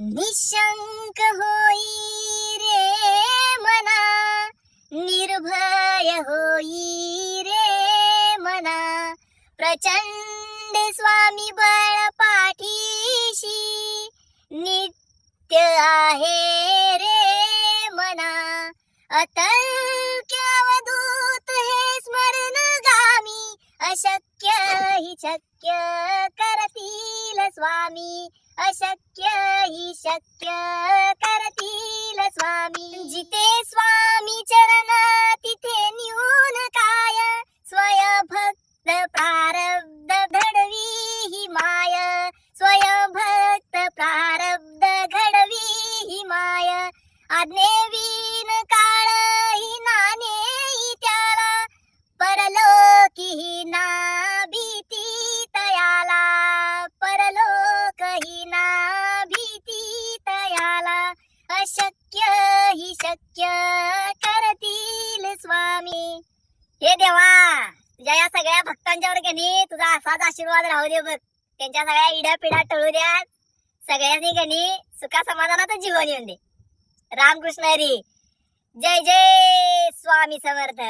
निशंक होई रे मना निर्भय होई रे मना। प्रचंड स्वामी बळ पाठीशी नित्य आहे रे मना। अतल अवधूत हे स्मरण गामी अशक्य हि शक्य करतील स्वामी। अशक्य हि शक्य करतील स्वामी. जिथे स्वामी चरण तिथे न्यून काय? स्वयंभक्त प्रारब्ध घडवी ही माय. स्वयंभक्त प्रारब्ध घडवी ही माय. आज्ञेवीन शक्य करतील स्वामी. हे देवा तुझ्या या सगळ्या भक्तांच्यावर गणी तुझा असाच आशीर्वाद राहू दे बघ. त्यांच्या सगळ्या इड्या पिढ्या टळू द्या सगळ्यांनी गणी सुखा समाधानात जीवन येऊन दे. रामकृष्ण हरी. जय जय स्वामी समर्थ.